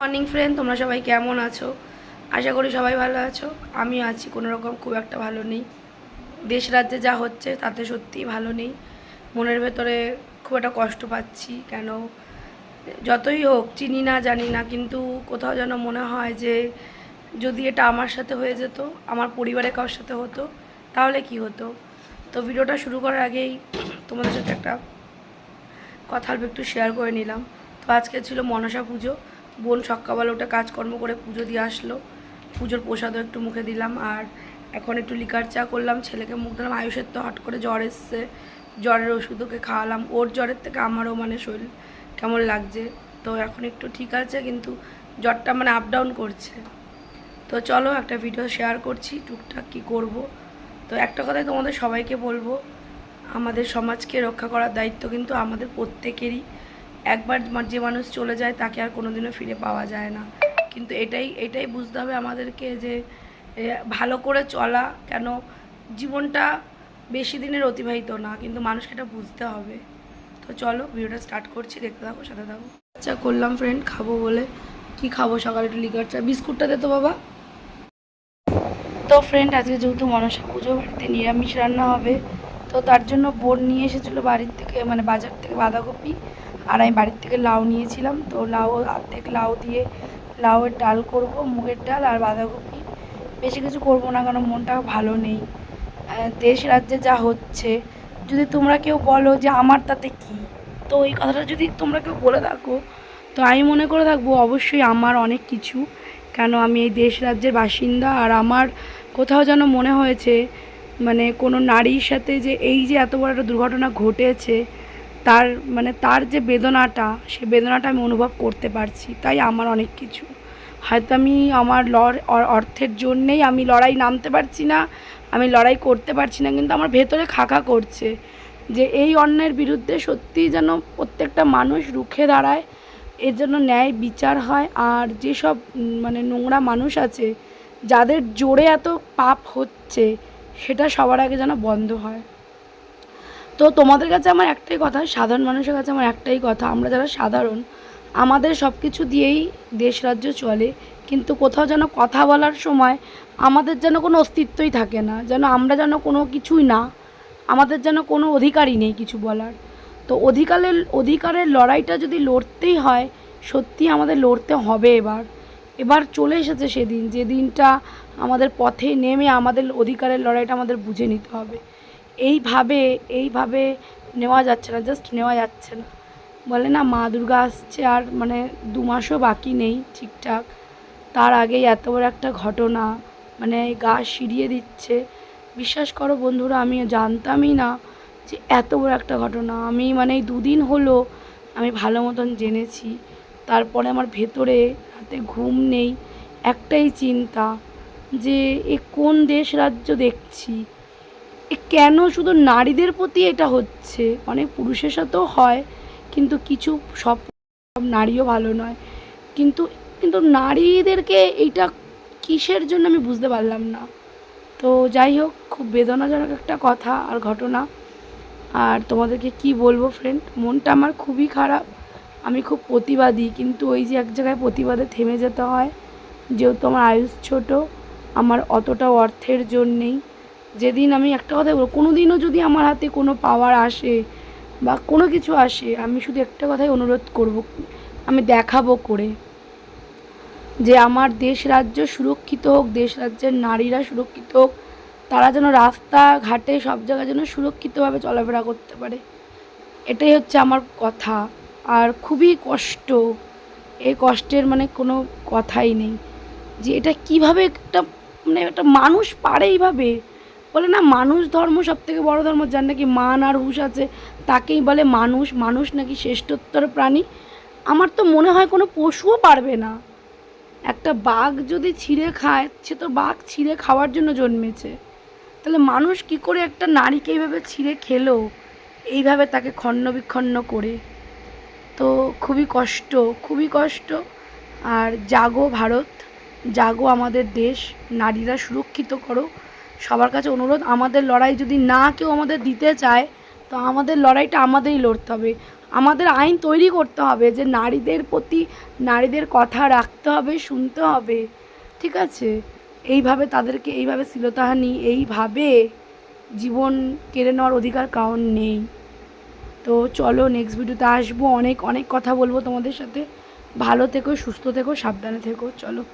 Morning friend তোমরা সবাই কেমন আছো? আশা করি সবাই ভালো আছো। আমিও আছি কোনো রকম খুব একটা ভালো নেই। দেশ রাজ্যে যা হচ্ছে তাতে সত্যিই ভালো নেই। মনের ভেতরে খুব একটা কষ্ট পাচ্ছি কেন? যতই হোক, চিনি না, জানি না, কিন্তু কোথাও যেন মনে হয় যে যদি এটা আমার সাথে হয়ে যেত, আমার পরিবারে কারোর সাথে হতো, তাহলে কি হতো? তো ভিডিওটা শুরু করার আগেই তোমাদের সাথে একটা কথা একটু শেয়ার করে নিলাম। তো আজকে ছিল মনসা পুজো। বোন সকালবেলা ওটা কাজকর্ম করে পুজো দিয়ে আসলো। পুজোর প্রসাদও একটু মুখে দিলাম আর এখন একটু লিকার চা করলাম। ছেলেকে মুখ দিলাম আয়ুষের তো হট করে জ্বর এসছে। জ্বরের ওষুধ ওকে খাওয়ালাম। ওর জ্বরের থেকে আমারও মানে শরীর কেমন লাগছে? তো এখন একটু ঠিক আছে, কিন্তু জ্বরটা মানে আপ ডাউন করছে। তো চলো একটা ভিডিও শেয়ার করছি, টুকটাক কী করব। তো একটা কথাই তোমাদের সবাইকে বলব, আমাদের সমাজকে রক্ষা করার দায়িত্ব কিন্তু আমাদের প্রত্যেকেরই। একবার যে মানুষ চলে যায়, তাকে আর কোনোদিনও ফিরে পাওয়া যায় না। কিন্তু এটাই এটাই বুঝতে হবে আমাদেরকে যে ভালো করে চলা কেন জীবনটা বেশি দিনের অতিবাহিত না, কিন্তু মানুষকে এটা বুঝতে হবে। তো চলো, ভিডিওটা স্টার্ট করছি, দেখতে থাকো, সাথে থাকো। আচ্ছা করলাম ফ্রেন্ড খাব বলে। কি খাব সকালে একটু লিকার চা? বিস্কুটটা দে তো বাবা। তো ফ্রেন্ড আজকে যেহেতু মনসা পুজো, বাড়িতে নিরামিষ রান্না হবে, তো তার জন্য বোন নিয়ে এসেছিল বাড়ির থেকে মানে বাজার থেকে বাঁধাকপি। আর আমি বাড়ির থেকে লাউ নিয়েছিলাম, তো লাউ অর্ধেক লাউ দিয়ে লাউয়ের ডাল করব, মুগের ডাল আর বাঁধাকপি। বেশি কিছু করব না, কারণ মনটা ভালো নেই। দেশ রাজ্যে যা হচ্ছে, যদি তোমরা কেউ বলো যে আমার তাতে কি, তো এই কথাটা যদি তোমরা কেউ বলে থাকো, তো আমি মনে করে থাকব অবশ্যই আমার অনেক কিছু। কেন আমি এই দেশ রাজ্যের বাসিন্দা, আর আমার কোথাও যেন মনে হয়েছে মানে কোনো নারীর সাথে যে এই যে এত বড় একটা দুর্ঘটনা ঘটেছে তার মানে তার যে বেদনাটা, সে বেদনাটা আমি অনুভব করতে পারছি, তাই আমার অনেক কিছু। হয়তো আমি আমার লড় অর্থের জন্যেই আমি লড়াই নামতে পারছি না, আমি লড়াই করতে পারছি না, কিন্তু আমার ভেতরে খাকা করছে যে এই অন্যের বিরুদ্ধে সত্যিই যেন প্রত্যেকটা মানুষ রুখে দাঁড়ায়, এর জন্য ন্যায় বিচার হয়, আর যেসব মানে নোংরা মানুষ আছে, যাদের জোরে এত পাপ হচ্ছে, সেটা সবার আগে যেন বন্ধ হয়। তো তোমাদের কাছে আমার একটাই কথা, সাধারণ মানুষের কাছে আমার একটাই কথা, আমরা যারা সাধারণ, আমাদের সব কিছু দিয়েই দেশ রাজ্য চলে, কিন্তু কোথাও যেন কথা বলার সময় আমাদের যেন কোনো অস্তিত্বই থাকে না, যেন আমরা যেন কোনো কিছুই না, আমাদের যেন কোনো অধিকারই নেই কিছু বলার। তো অধিকারের অধিকারের লড়াইটা যদি লড়তেই হয়, সত্যি আমাদের লড়তে হবে এবার। এবার চলে এসেছে সেদিন যে দিনটা আমাদের পথে নেমে আমাদের অধিকারের লড়াইটা আমাদের বুঝে নিতে হবে। এইভাবে এইভাবে নেওয়া যাচ্ছে না জাস্ট নেওয়া যাচ্ছে না। বলে না, মা দুর্গা আসছে আর মানে দু মাসও বাকি নেই ঠিকঠাক। তার আগেই এত বড় একটা ঘটনা মানে গা শিরিয়ে দিচ্ছে। বিশ্বাস করো বন্ধুরা, আমি জানতামই না যে এত বড় একটা ঘটনা। আমি মানে দুদিন হলো আমি ভালো মতন জেনেছি। তারপরে আমার ভেতরে রাতে ঘুম নেই। একটাই চিন্তা যে এ কোন দেশ রাজ্য দেখছি? কেন শুধু নারীদের প্রতি এটা হচ্ছে? অনেক পুরুষের সাথেও হয়, কিন্তু কিছু সব সব নারীও ভালো নয়। কিন্তু কিন্তু নারীদেরকে এইটা কিসের জন্য আমি বুঝতে পারলাম না। তো যাই হোক, খুব বেদনাজনক একটা কথা আর ঘটনা। আর তোমাদেরকে কি বলব ফ্রেন্ড মনটা আমার খুবই খারাপ। আমি খুব প্রতিবাদী, কিন্তু ওই যে এক জায়গায় প্রতিবাদে থেমে যেতে হয়। যেহেতু আমার আয়ুষ ছোট, আমার অতটা অর্থের জন্যেই। যেদিন আমি একটা কথা বলব কোনো দিনও যদি আমার হাতে কোনো পাওয়ার আসে বা কোনো কিছু আসে, আমি শুধু একটা কথাই অনুরোধ করব, আমি দেখাবো করে। যে আমার দেশ রাজ্য সুরক্ষিত হোক, দেশ রাজ্যের নারীরা সুরক্ষিত হোক, তারা যেন রাস্তা ঘাটে সব জায়গায় যেন সুরক্ষিতভাবে চলাফেরা করতে পারে। এটাই হচ্ছে আমার কথা। আর খুবই কষ্ট, এই কষ্টের মানে কোনো কথাই নেই। যে এটা কীভাবে একটা মানে একটা মানুষ পারে এইভাবে বলে না, মানুষ ধর্ম সব থেকে বড়ো ধর্ম, যার নাকি মান আর হুশ আছে, তাকেই বলে মানুষ। মানুষ নাকি শ্রেষ্ঠত্তর প্রাণী। আমার তো মনে হয় কোনো পশুও পারবে না। একটা বাঘ যদি ছিঁড়ে খায়, সে তো বাঘ ছিঁড়ে খাওয়ার জন্য জন্মেছে। তাহলে মানুষ কি করে একটা নারীকে এইভাবে ছিঁড়ে খেলো? এইভাবে তাকে খণ্ড বিখণ্ড করে। তো খুবই কষ্ট খুবই কষ্ট। আর জাগো ভারত, জাগো আমাদের দেশ, নারীরা সুরক্ষিত করো। সবার কাছে অনুরোধ, আমাদের লড়াই যদি না কেউ আমাদের দিতে চায়, তো আমাদের লড়াইটা আমাদেরই লড়তে হবে। আমাদের আইন তৈরি করতে হবে যে নারীদের প্রতি নারীদের কথা রাখতে হবে, শুনতে হবে। ঠিক আছে? এইভাবে তাদেরকে, এইভাবে শ্লীলতাহানি, এইভাবে জীবন কেড়ে নেওয়ার অধিকার কারণ নেই। তো চলো নেক্সট ভিডিওতে আসব। অনেক অনেক কথা বলব তোমাদের সাথে। ভালো থেকো, সুস্থ থেকো, সাবধানে থেকো। চলো।